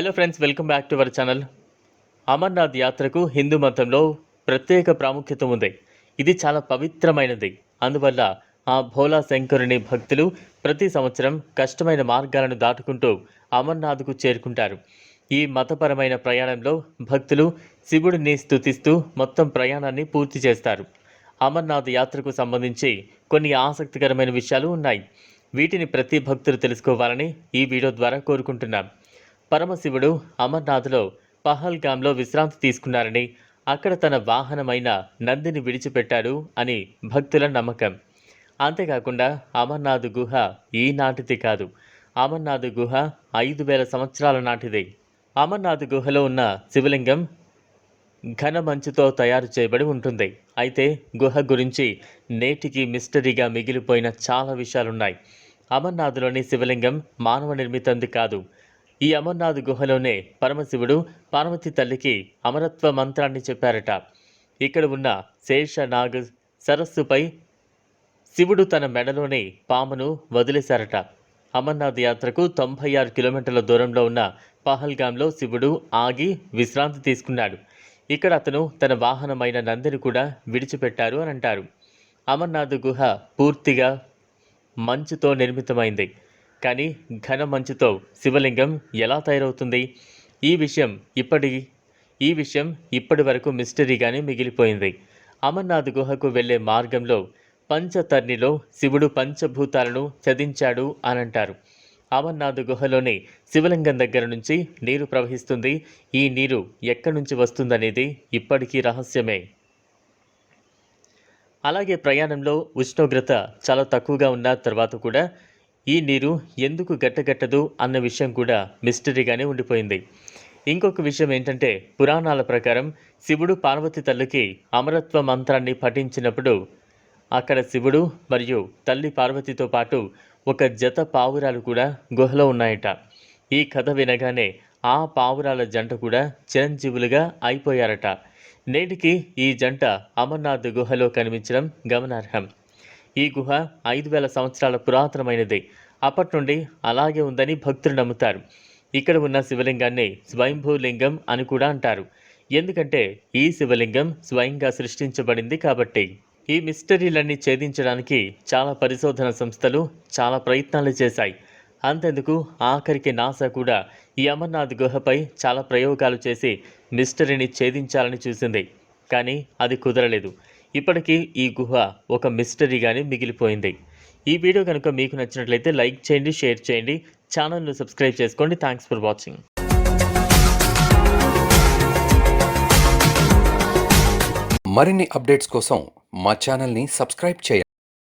Hello friends welcome back to our channel Amarnath యాత్రకు హిందూ మతంలో ప్రత్యేక ప్రాముఖ్యత ఉంది. ఇది చాలా పవిత్రమైనది. అందువల్ల ఆ భోలా శంకరుని భక్తులు ప్రతి సంవత్సరం కష్టమైన మార్గాలను దాటుకుంటూ అమర్నాథ్కు చేరుకుంటారు. ఈ మతపరమైన ప్రయాణంలో భక్తులు శివుడిని స్తుతిస్తూ మొత్తం ప్రయాణాన్ని పూర్తి చేస్తారు. అమర్నాథ్ యాత్రకు సంబంధించి కొన్ని ఆసక్తికరమైన విషయాలు ఉన్నాయి. వీటిని ప్రతి భక్తులు తెలుసుకోవాలని ఈ వీడియో ద్వారా కోరుకుంటున్నాం. పరమశివుడు అమర్నాథ్లో పహల్గామ్లో విశ్రాంతి తీసుకున్నారని అక్కడ తన వాహనమైన నందిని విడిచిపెట్టాడు అని భక్తుల నమ్మకం. అంతేకాకుండా అమర్నాథ్ గుహ ఈనాటిది కాదు. అమర్నాథ్ గుహ ఐదు వేల సంవత్సరాల నాటిది. అమర్నాథ్ గుహలో ఉన్న శివలింగం ఘన మంచుతో తయారు చేయబడి ఉంటుంది. అయితే గుహ గురించి నేటికి మిస్టరీగా మిగిలిపోయిన చాలా విషయాలున్నాయి. అమర్నాథ్లోని శివలింగం మానవ నిర్మితంది కాదు. ఈ అమర్నాథ్ గుహలోనే పరమశివుడు పార్వతి తల్లికి అమరత్వ మంత్రాన్ని చెప్పారట. ఇక్కడ ఉన్న శేషనాగ్ సరస్సుపై శివుడు తన మెడలోని పామును వదిలేశారట. అమర్నాథ్ యాత్రకు తొంభై ఆరు కిలోమీటర్ల దూరంలో ఉన్న పహల్గాంలో శివుడు ఆగి విశ్రాంతి తీసుకున్నాడు. ఇక్కడ అతను తన వాహనమైన నందిని కూడా విడిచిపెట్టారు అని అంటారు. అమర్నాథ్ గుహ పూర్తిగా మంచుతో నిర్మితమైంది. కానీ ఘన మంచుతో శివలింగం ఎలా తయారవుతుంది? ఈ విషయం ఇప్పటి ఈ విషయం ఇప్పటి వరకు మిస్టరీగానే మిగిలిపోయింది. అమర్నాథ్ గుహకు వెళ్ళే మార్గంలో పంచతర్నిలో శివుడు పంచభూతాలను చదించాడు అని అంటారు అమర్నాథ్ గుహలోని శివలింగం దగ్గర నుంచి నీరు ప్రవహిస్తుంది. ఈ నీరు ఎక్కడి నుంచి వస్తుందనేది ఇప్పటికీ రహస్యమే. అలాగే ప్రయాణంలో ఉష్ణోగ్రత చాలా తక్కువగా ఉన్న తర్వాత కూడా ఈ నీరు ఎందుకు గట్టగట్టదు అన్న విషయం కూడా మిస్టరీగానే ఉండిపోయింది. ఇంకొక విషయం ఏంటంటే పురాణాల ప్రకారం శివుడు పార్వతి తల్లికి అమరత్వ మంత్రాన్ని పఠించినప్పుడు అక్కడ శివుడు మరియు తల్లి పార్వతితో పాటు ఒక జత పావురాలు కూడా గుహలో ఉన్నాయట. ఈ కథ వినగానే ఆ పావురాల జంట కూడా చిరంజీవులుగా అయిపోయారట. నేటికి ఈ జంట అమర్నాథ్ గుహలో కనిపించడం గమనార్హం. ఈ గుహ ఐదు వేల సంవత్సరాల పురాతనమైనది. అప్పటి నుండి అలాగే ఉందని భక్తులు నమ్ముతారు. ఇక్కడ ఉన్న శివలింగాన్ని స్వయంభూలింగం అని కూడా అంటారు. ఎందుకంటే ఈ శివలింగం స్వయంగా సృష్టించబడింది కాబట్టి. ఈ మిస్టరీలన్నీ ఛేదించడానికి చాలా పరిశోధన సంస్థలు చాలా ప్రయత్నాలు చేశాయి. అంతెందుకు ఆఖరికి నాసా కూడా ఈ అమర్నాథ్ గుహపై చాలా ప్రయోగాలు చేసి మిస్టరీని ఛేదించాలని చూసింది. కానీ అది కుదరలేదు. ఇప్పటికీ ఈ గుహ ఒక మిస్టరీగానే మిగిలిపోయింది. ఈ వీడియో కనుక మీకు నచ్చినట్లయితే లైక్ చేయండి షేర్ చేయండి ఛానల్ను సబ్స్క్రైబ్ చేసుకోండి. Thanks for watching. మరిన్ని అప్డేట్స్ కోసం మా ఛానల్ని సబ్స్క్రైబ్ చేయండి.